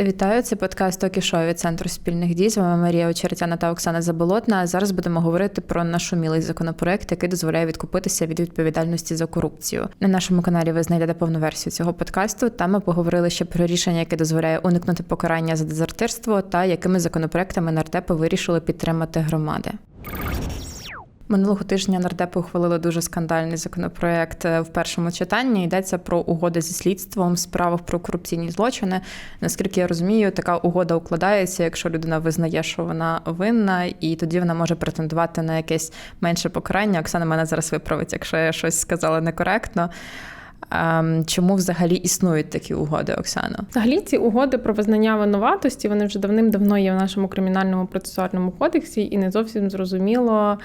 Вітаю, це подкаст «Токі Шоу» від Центру спільних дій. З вами Марія Очеретяна та Оксана Заболотна. Зараз будемо говорити про нашумілий законопроект, який дозволяє відкупитися від відповідальності за корупцію. На нашому каналі ви знайдете повну версію цього подкасту. Там ми поговорили ще про рішення, яке дозволяє уникнути покарання за дезертирство, та якими законопроектами нардепи вирішили підтримати громади. Минулого тижня нардепи ухвалили дуже скандальний законопроект в першому читанні. Йдеться про угоди зі слідством, справах про корупційні злочини. Наскільки я розумію, така угода укладається, якщо людина визнає, що вона винна, і тоді вона може претендувати на якесь менше покарання. Оксана мене зараз виправить, якщо я щось сказала некоректно. Ем, чому взагалі існують такі угоди, Оксано? Взагалі ці угоди про визнання винуватості вони вже давним-давно є в нашому кримінальному процесуальному кодексі, і не зовсім зрозуміло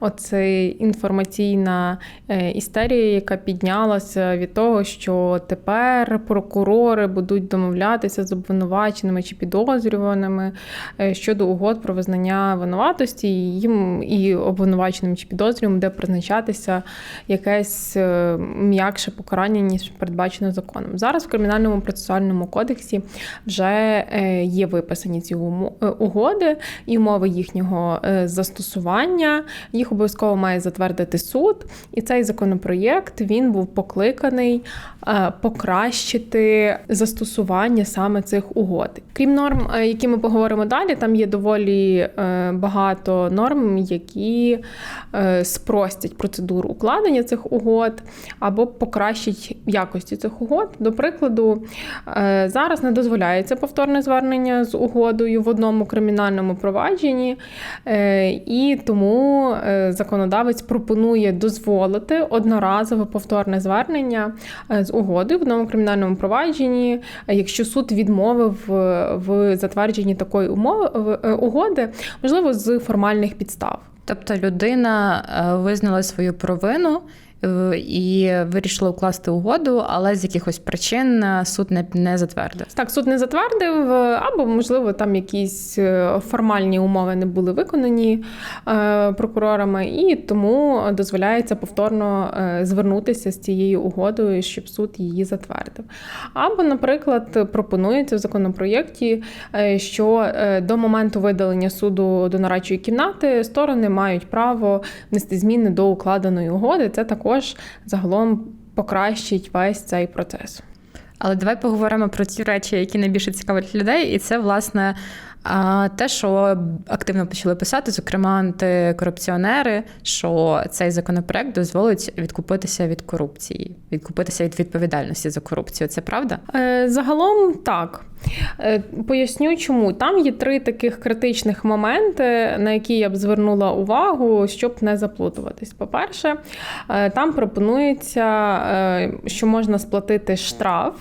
оце інформаційна е, істерія, яка піднялася від того, що тепер прокурори будуть домовлятися з обвинуваченими чи підозрюваними е, щодо угод про визнання винуватості, і їм і обвинуваченим чи підозрюваним, де призначатися якесь е, м'якше покарання покарання, ніж передбачено законом. Зараз в кримінальному процесуальному кодексі вже е, є виписані ці е, угоди і умови їхнього е, застосування. Їх обов'язково має затвердити суд. І цей законопроєкт він був покликаний покращити застосування саме цих угод. Крім норм, які ми поговоримо далі, там є доволі багато норм, які спростять процедуру укладення цих угод або покращать бачить якості цих угод. До прикладу, е, зараз не дозволяється повторне звернення з угодою в одному кримінальному провадженні, е, і тому е, законодавець пропонує дозволити одноразове повторне звернення з угодою в одному кримінальному провадженні, якщо суд відмовив в затвердженні такої умови угоди, можливо, з формальних підстав. Тобто людина визнала свою провину. Е, і вирішили укласти угоду, але з якихось причин е, суд не не затвердив. Так, суд не затвердив, е, або, можливо, там якісь формальні умови не були виконані прокурорами, і тому дозволяється повторно звернутися з цією угодою, щоб суд її затвердив. Або, наприклад, пропонується в законопроєкті, що до моменту видалення суду до нарадчої кімнати сторони мають право внести зміни до укладеної угоди. Це також також загалом покращить весь цей процес. Але давай поговоримо про ті речі, які найбільше цікавлять людей, і це власне а те, що активно почали писати, зокрема антикорупціонери, що цей законопроект дозволить відкупитися від корупції, відкупитися від відповідальності за корупцію. Це правда? Е, загалом так. Е, поясню, чому там є три таких критичних моменти, на які я б звернула увагу, щоб не заплутуватись. По-перше, е, там пропонується, що можна сплатити штраф.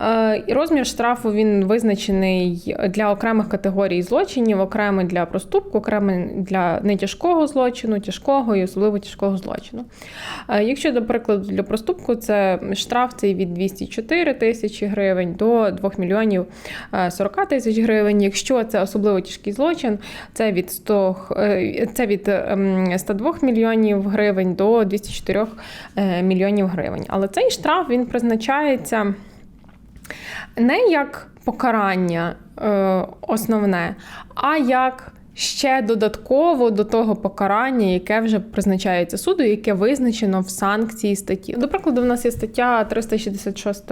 Е, розмір штрафу він визначений для окремих категорій злочинів, окремий для проступку, окремий для нетяжкого злочину, тяжкого і особливо тяжкого злочину. Е, якщо, до прикладу, для проступку це штраф цей від 204 тисячі гривень до 2 мільйонів 40 е, тисяч гривень. Якщо це особливо тяжкий злочин, це від 100, це від 102 ем, мільйонів гривень до 204 мільйонів гривень. Але цей штраф він призначається не як покарання е, основне, а як ще додатково до того покарання, яке вже призначається суду, яке визначено в санкції статті. До прикладу, в нас є стаття 366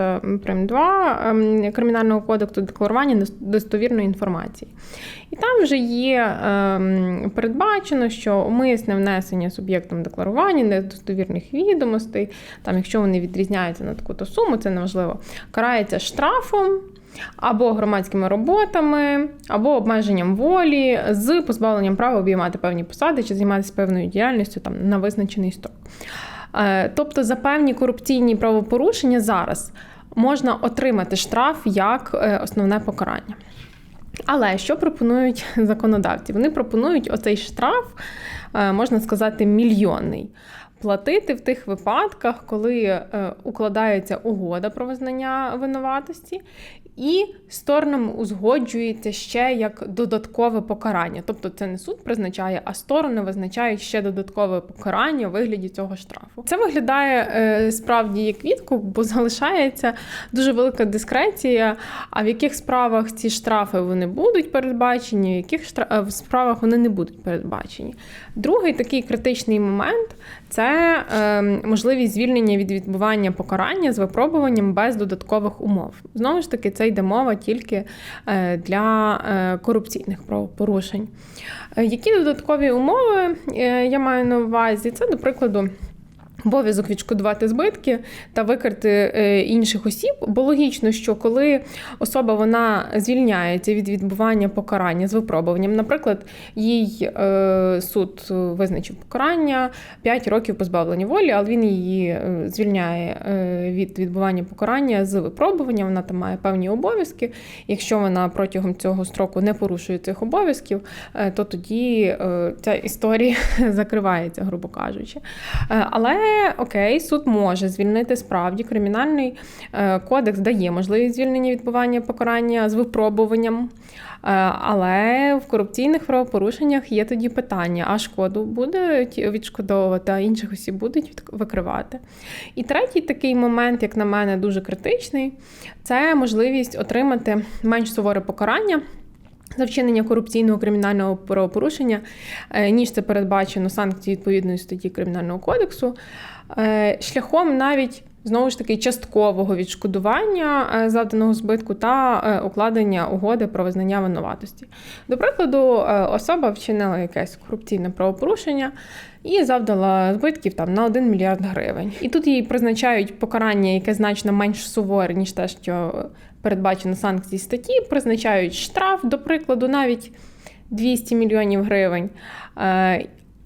прим. 2 ем, Кримінального кодексу декларування достовірної інформації. І там вже є ем, передбачено, що умисне внесення суб'єктом декларування недостовірних відомостей, там, якщо вони відрізняються на таку-то суму, це неважливо, карається штрафом або громадськими роботами, або обмеженням волі з позбавленням права обіймати певні посади чи займатися певною діяльністю там на визначений строк. Е, тобто за певні корупційні правопорушення зараз можна отримати штраф як е, основне покарання. Але що пропонують законодавці? Вони пропонують оцей штраф, е, можна сказати, мільйонний платити в тих випадках, коли е, укладається угода про визнання винуватості, і сторонам узгоджується ще як додаткове покарання. Тобто це не суд призначає, а сторони визначають ще додаткове покарання у вигляді цього штрафу. Це виглядає е, справді як відкуп, бо залишається дуже велика дискреція. А в яких справах ці штрафи вони будуть передбачені, в яких е, справах вони не будуть передбачені. Другий такий критичний момент це е, можливість звільнення від відбування покарання з випробуванням без додаткових умов. Знову ж таки, це йде мова тільки е, для е, корупційних правопорушень. Е, Які додаткові умови я маю на увазі? Це, до прикладу. Обов'язок відшкодувати збитки та викрити е, інших осіб, бо логічно, що коли особа вона звільняється від відбування покарання з випробуванням, наприклад, їй е, суд визначив покарання 5 років позбавлення волі, але він її е, звільняє від відбування покарання з випробуванням, вона там має певні обов'язки. Якщо вона протягом цього строку не порушує цих обов'язків, то тоді ця історія закривається, грубо кажучи. Але окей, суд може звільнити справді. Кримінальний е, кодекс дає можливість звільнення відбування покарання з випробуванням. Е, Але в корупційних правопорушеннях є тоді питання: а шкоду будуть відшкодовувати, а інших осіб будуть викривати. І третій такий момент, як на мене, дуже критичний, це можливість отримати менш суворе покарання. За вчинення корупційного кримінального правопорушення, е, ніж це передбачено санкції відповідної статті Кримінального кодексу, е, шляхом навіть знову ж таки часткового відшкодування е, завданого збитку та е, укладення угоди про визнання винуватості. До прикладу, е, особа вчинила якесь корупційне правопорушення і завдала збитків там на 1 мільярд гривень. І тут їй призначають покарання, яке значно менш суворе, ніж те, що передбачено санкції статті, призначають штраф, до прикладу, навіть 200 мільйонів гривень.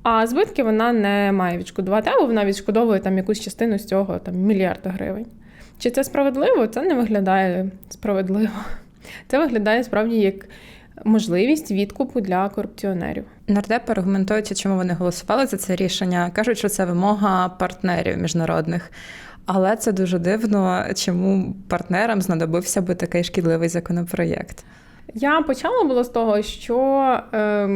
А збитки вона не має відшкодувати, або вона відшкодовує там якусь частину з цього там, мільярда гривень. Чи це справедливо? Це не виглядає справедливо. Це виглядає справді як можливість відкупу для корупціонерів. Нардепи аргументуються, чому вони голосували за це рішення. кажуть, що це вимога партнерів міжнародних. Але це дуже дивно, чому партнерам знадобився би такий шкідливий законопроєкт. Я почала було з того, що е,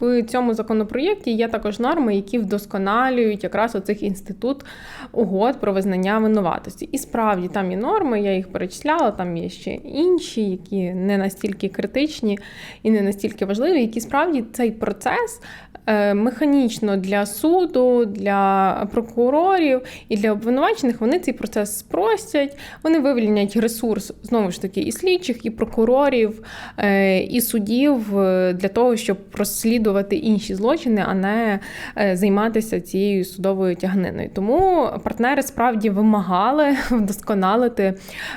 в цьому законопроєкті є також норми, які вдосконалюють якраз оцих інститут угод про визнання винуватості. І справді там є норми, я їх перечисляла, там є ще інші, які не настільки критичні і не настільки важливі, які справді цей процес е, механічно для суду, для прокурорів і для обвинувачених вони цей процес спростять, вони вивільнять ресурс знову ж таки і слідчих, і прокурорів, і суддів е, для того, щоб розслідувати інші злочини, а не е, займатися цією судовою тягниною. Тому партнери справді вимагали вдосконалити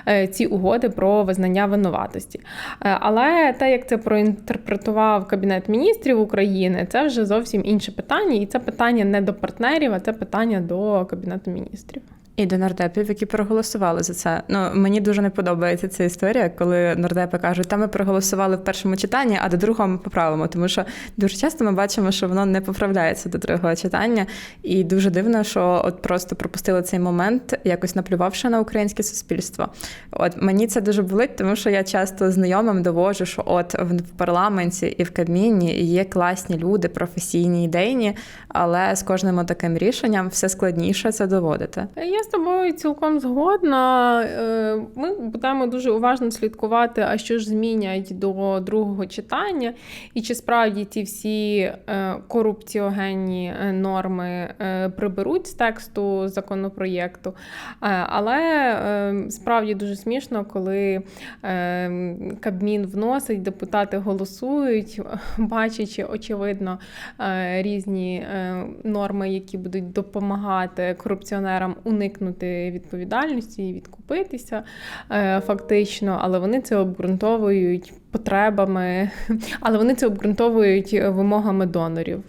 е, ці угоди про визнання винуватості. Е, Але те, як це проінтерпретував Кабінет міністрів України, це вже зовсім інше питання, і це питання не до партнерів, а це питання до Кабінету міністрів. І до нардепів, які проголосували за це. Ну мені дуже не подобається ця історія, коли нардепи кажуть, та ми проголосували в першому читанні, а до другого ми поправимо. Тому що дуже часто ми бачимо, що воно не поправляється до другого читання, і дуже дивно, що от просто пропустили цей момент, якось наплювавши на українське суспільство. От мені це дуже болить, тому що я часто знайомим доводжу, що от в парламенті і в Кабміні є класні люди, професійні, ідейні, але з кожним таким рішенням все складніше це доводити. Я тобою цілком згодна. Е, Ми будемо дуже уважно слідкувати, а що ж змінять до другого читання, і чи справді ті всі е, корупціогенні е, норми приберуть з тексту законопроєкту. Але справді дуже смішно, коли Кабмін вносить, депутати голосують, бачачи, очевидно, різні норми, які будуть допомагати корупціонерам уникнути відповідальності і відкупитися е, фактично, але вони це обґрунтовують потребами, але вони це обґрунтовують вимогами донорів.